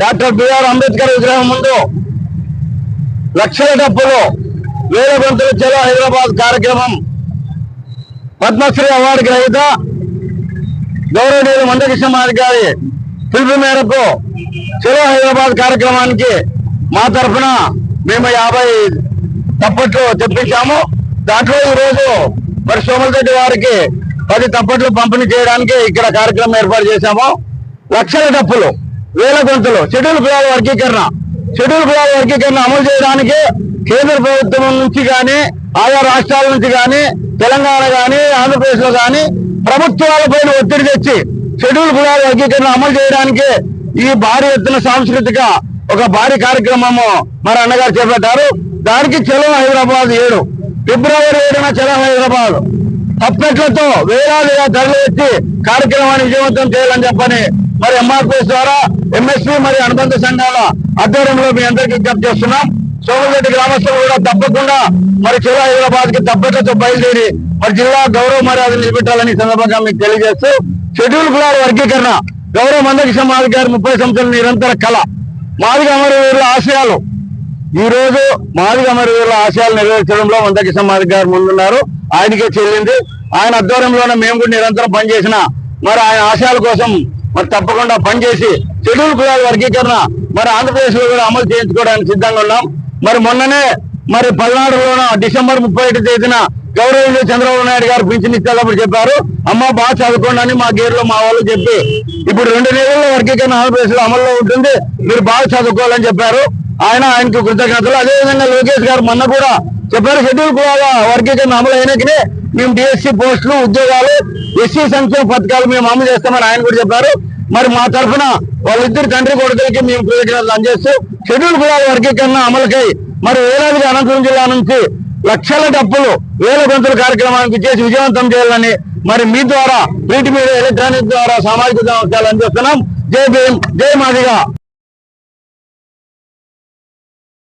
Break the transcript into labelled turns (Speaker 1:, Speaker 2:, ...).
Speaker 1: Doctor BR Ambedkar విగ్రహం ముందు లక్షల డబ్బులు వేల గొంతులు చలో హైదరాబాద్ కార్యక్రమం పద్మశ్రీ అవార్డు గ్రహీత గౌరవనీయులు మందకృష్ణ మాది గారి పిలుపు మేరకు చలో హైదరాబాద్ కార్యక్రమానికి మా తరఫున మేము యాభై తప్పట్లు తెప్పించాము. దాంట్లో ఈరోజు రోజు మరి సోమలరెడ్డి వారికి పది తప్పట్లు పంపిణీ చేయడానికి ఇక్కడ కార్యక్రమం ఏర్పాటు చేశాము. లక్షల డప్పులు వేల గొంతులు. షెడ్యూల్ కులాల వర్గీకరణ. షెడ్యూల్ కులాల వర్గీకరణ అమలు చేయడానికి కేంద్ర ప్రభుత్వం నుంచి కానీ ఆయా రాష్ట్రాల నుంచి కానీ తెలంగాణ కానీ ఆంధ్రప్రదేశ్లో కానీ ప్రభుత్వాలపైన ఒత్తిడి తెచ్చి షెడ్యూల్ కులాల వర్గీకరణ అమలు చేయడానికి ఈ భారీ ఎత్తున సాంస్కృతిక ఒక భారీ కార్యక్రమము మరి అన్నగారు చేపట్టారు. దానికి చలం హైదరాబాద్ ఏడు. ఫిబ్రవరి ఏడున చలం హైదరాబాద్. తప్పెట్లతో వేలాదిగా ధరలు వచ్చి కార్యక్రమాన్ని విజయవంతం చేయాలని చెప్పని మరి ఎంఆర్పిఎస్ ద్వారా ఎంఎస్పీ మరియు అనుబంధ సంఘాల ఆధ్వర్యంలో మీ అందరికీ విజ్ఞప్తి చేస్తున్నాం. సోమరెడ్డి గ్రామస్తులు కూడా తప్పకుండా మరి చిరు హైదరాబాద్కి తప్పట్లతో బయలుదేరి మరి జిల్లా గౌరవ మర్యాదలు నిలబెట్టాలని సందర్భంగా మీకు తెలియజేస్తూ షెడ్యూల్ కులాల వర్గీకరణ గౌరవ మందకృష్ణ మాది గారి ముప్పై సంవత్సరాల నిరంతర కళ మాదిగ అమరవీరుల ఆశయాలు. ఈ రోజు మాదిగ అమరవీరుల ఆశయాలు నెరవేర్చడంలో మందకృష్ణ మాది గారు ముందున్నారు. ఆయనకే చెల్లింది. ఆయన ఆధ్వర్యంలోనే మేము కూడా నిరంతరం పనిచేసిన మరి ఆయన ఆశయాల కోసం మరి తప్పకుండా పనిచేసి షెడ్యూల్ కులాల వర్గీకరణ మరి ఆంధ్రప్రదేశ్లో కూడా అమలు చేయించుకోవడానికి సిద్ధంగా ఉన్నాం. మరి మొన్ననే మరి పల్నాడులోన డిసెంబర్ ముప్పై ఒకటి తేదీన గౌరవ చంద్రబాబు నాయుడు గారు పింఛన్ ఇచ్చేటప్పుడు చెప్పారు అమ్మ బాగా చదువుకోండి అని మా గేర్లో మా వాళ్ళు చెప్పి ఇప్పుడు రెండు నెలల్లో వర్గీకరణ ఆంధ్రప్రదేశ్లో అమల్లో ఉంటుంది మీరు బాగా చదువుకోవాలని చెప్పారు. ఆయన ఆయనకు కృతజ్ఞతలు. అదేవిధంగా లోకేష్ గారు మొన్న కూడా చెప్పారు షెడ్యూల్ కులాల వర్గీకరణ అమలు అయినకనే మేము డిఎస్సీ పోస్టులు ఉద్యోగాలు ఎస్సీ సంక్షేమ పథకాలు మేము అమలు చేస్తామని ఆయన కూడా చెప్పారు. మరి మా తరఫున వాళ్ళిద్దరు తండ్రి కొడుకులకి మేము కృతజ్ఞతలు అందజేస్తూ షెడ్యూల్ కులాల వర్గీకరణ అమలుకై మరి వేలాదిగా అనంతపురం జిల్లా నుంచి లక్షల డబ్బులు వేల గొంతుల కార్యక్రమానికి చేసి విజయవంతం చేయాలని మరి మీ ద్వారా వీటి మీద ఎలక్ట్రానిక్ ద్వారా సామాజిక అంశాలు అందిస్తున్నాం. జై భీమ్ జై మాదిగా.